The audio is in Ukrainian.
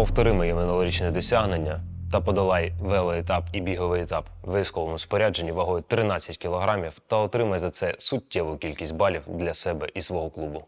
Повтори моє минулорічне досягнення та подолай велоетап і біговий етап в військовому спорядженні вагою 13 кг та отримай за це суттєву кількість балів для себе і свого клубу.